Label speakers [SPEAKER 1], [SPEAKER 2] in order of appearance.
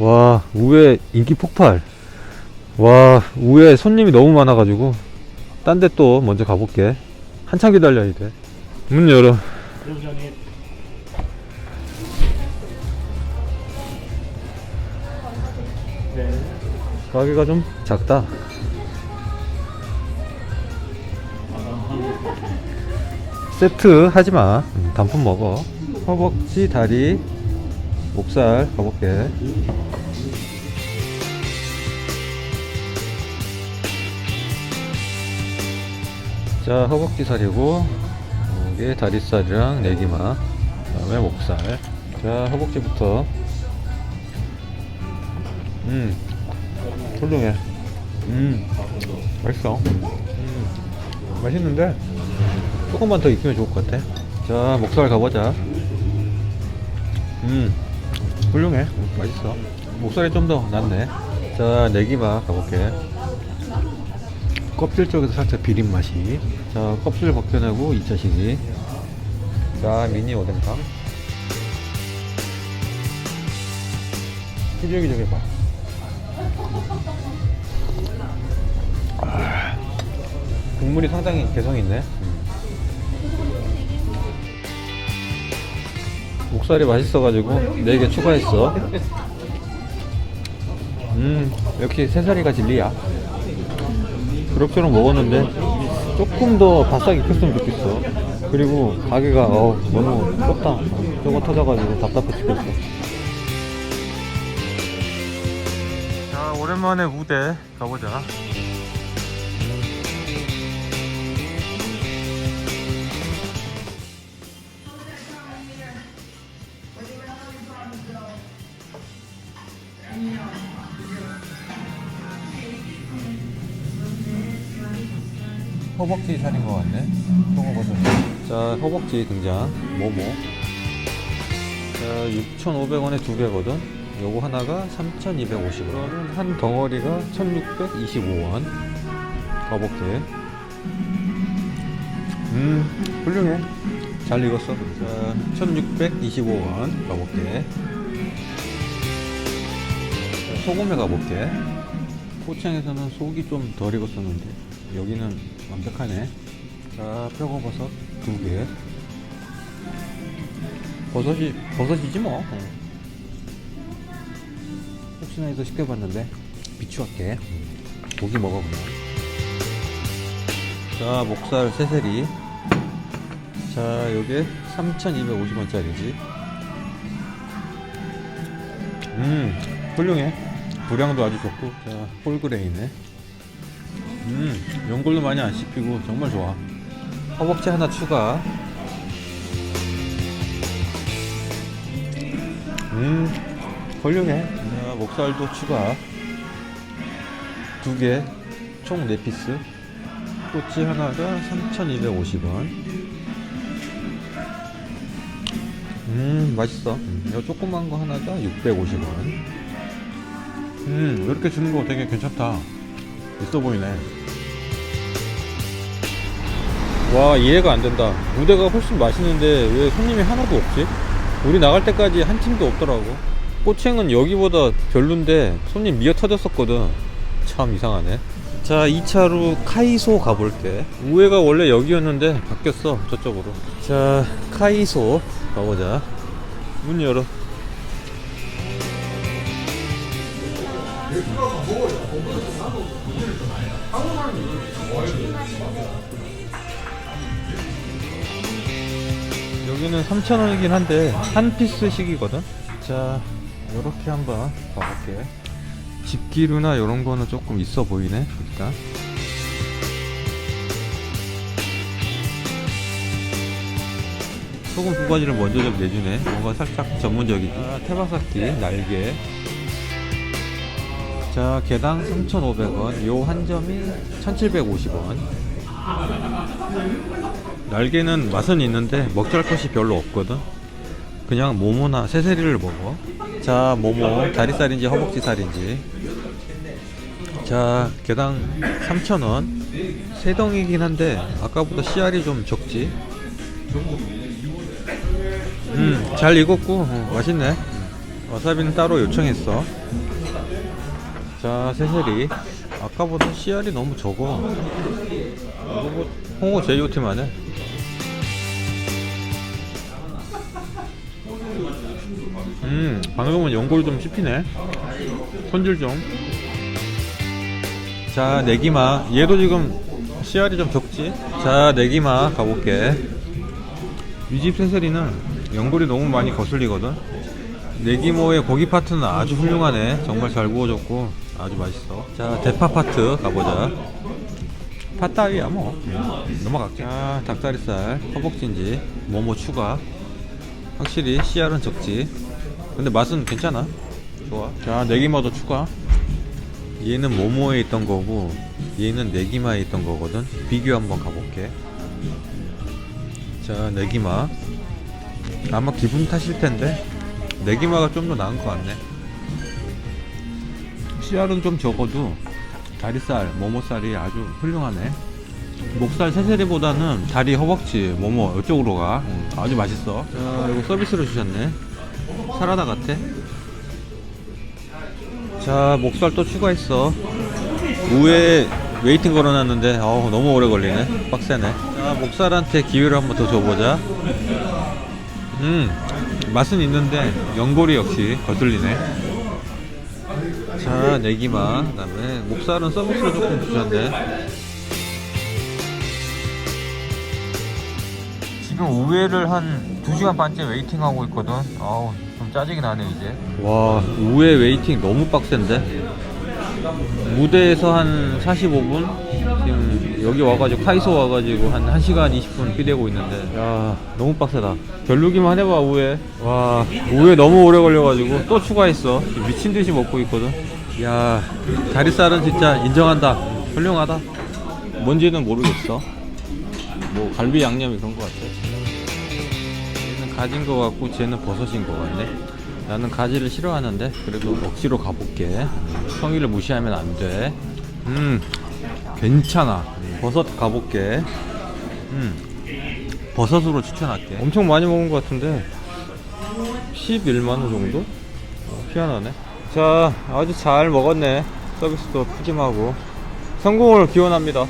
[SPEAKER 1] 와, 우회 인기 폭발. 와, 우회 손님이 너무 많아가지고, 딴 데 또 먼저 가볼게. 한참 기다려야 돼. 문 열어. 가게가 좀 작다. 세트 하지 마. 음, 단품 먹어. 허벅지, 다리, 목살 가볼게. 자, 허벅지 살이고, 이게 다리살이랑 내기마, 그다음에 목살. 자, 허벅지부터. 음, 훌륭해. 음, 맛있어. 음, 맛있는데 조금만 더 익히면 좋을 것 같아. 자, 목살 가보자. 음, 훌륭해. 음, 맛있어. 목살이 좀 더 낫네. 자, 내기마 가볼게. 껍질 쪽에서 살짝 비린 맛이. 자, 껍질 벗겨내고 2차 시기. 자, 미니 오뎅탕. 좀 해봐. 아, 국물이 상당히 개성 있네. 목살이 맛있어가지고 4개 추가했어. 음, 역시 새살이가 진리야. 그럭저럭 먹었는데 조금 더 바싹 익혔으면 좋겠어. 그리고 가게가 어, 너무 좁다. 저거 터져가지고 답답해 죽겠어. 자, 오랜만에 우대 가보자. 허벅지 살인 것 같네. 송어버섯. 자, 허벅지 등장. 모모. 자, 6,500원에 두 개거든. 요거 하나가 3,250원. 한 덩어리가 1,625원. 가볼게. 음, 훌륭해. 잘 익었어. 자, 1,625원. 가볼게. 자, 소금에 가볼게. 포창에서는 속이 좀 덜 익었었는데 여기는 완벽하네. 자 표고버섯 두 개. 버섯이 버섯이지 뭐. 어. 혹시나 해서 시켜봤는데 비추할게. 고기 먹어 그냥 자 목살 새세리. 자 요게 3250원짜리지. 음 훌륭해. 분량도 아주 좋고. 자 홀그레이네 음 연골도 많이 안 씹히고 정말 좋아. 허벅지 하나 추가. 음 훌륭해. 자, 목살도 추가. 두 개 총 4피스. 꼬치 하나가 3250원. 음 맛있어. 음, 요 조그만 거 하나가 650원. 음, 이렇게 주는 거 되게 괜찮다. 있어 보이네. 와, 이해가 안 된다. 무대가 훨씬 맛있는데 왜 손님이 하나도 없지? 우리 나갈 때까지 한 팀도 없더라고. 꼬챙은 여기보다 별론데 손님 미어 터졌었거든. 참 이상하네. 자, 2차로 카이소 가볼게. 우회가 원래 여기였는데 바뀌었어, 저쪽으로. 자, 카이소 가보자. 문 열어. 여기는 3,000원이긴 한데 한 피스씩이거든. 자, 요렇게 한번 봐볼게. 집기류나 이런 거는 조금 있어 보이네. 일단. 소금 두 가지를 먼저 좀 내주네. 뭔가 살짝 전문적이지. 아, 태바사키 날개. 자, 개당 3,500원. 요 한 점이 1,750원. 날개는 맛은 있는데 먹잘 것이 별로 없거든. 그냥 모모나 새세리를 먹어. 자, 모모 다리살인지 허벅지살인지. 자, 개당 3,000원. 세 덩이긴 한데 아까보다 씨알이 좀 적지. 음, 잘 익었고 어, 맛있네. 와사비는 따로 요청했어. 자, 새세리. 아까보다 씨알이 너무 적어. 뭐 홍어 제이오티만 해. 음, 방금은 연골 좀 씹히네. 손질 좀. 자, 내기마. 얘도 지금 씨알이 좀 적지? 자, 내기마 가볼게. 이집 새세리는 연골이 너무 많이 거슬리거든. 내기모의 고기 파트는 아주 훌륭하네. 정말 잘 구워졌고 아주 맛있어. 자, 대파 파트 가보자. 팥다위야 뭐. 음, 넘어갈게. 자, 닭다리살, 허벅지인지 뭐뭐 추가. 확실히 씨알은 적지. 근데 맛은 괜찮아. 좋아. 자, 내기마도 추가. 얘는 모모에 있던 거고 얘는 내기마에 있던 거거든. 비교 한번 가볼게. 자, 내기마. 아마 기분 탓일 텐데 내기마가 좀 더 나은 것 같네. 씨알은 좀 적어도 다리살, 모모살이 아주 훌륭하네. 목살 새세리보다는 다리, 허벅지, 모모 이쪽으로 가. 음, 아주 맛있어. 자, 이거 서비스로 주셨네. 사라다 같아. 자, 목살 또 추가했어. 우에 웨이팅 걸어놨는데 어우, 너무 오래 걸리네. 빡세네. 자, 목살한테 기회를 한번 더 줘보자. 음, 맛은 있는데 연골이 역시 거슬리네. 자, 내기마. 그 다음에 목살은 서비스로 조금 주셨네. 지금 우회를 한 2시간 반째 웨이팅하고 있거든. 아우, 좀 짜증이 나네, 이제. 와, 우회 웨이팅 너무 빡센데? 무대에서 한 45분? 지금 여기 와가지고, 카이소 와가지고 한 1시간 20분 피대고 있는데. 야, 너무 빡세다. 별로기만 해봐, 우회. 와, 우회 너무 오래 걸려가지고 또 추가했어. 미친 듯이 먹고 있거든. 야, 다리살은 진짜 인정한다. 훌륭하다. 뭔지는 모르겠어. 뭐 갈비 양념이 그런 것 같아. 얘는 가진 것 같고 쟤는 버섯인 것 같네. 나는 가지를 싫어하는데 그래도 억지로 가볼게. 성의를 무시하면 안 돼. 음, 괜찮아. 버섯 가볼게. 음, 버섯으로 추천할게. 엄청 많이 먹은 것 같은데 11만 원 정도? 어, 희한하네. 자, 아주 잘 먹었네. 서비스도 푸짐하고 성공을 기원합니다.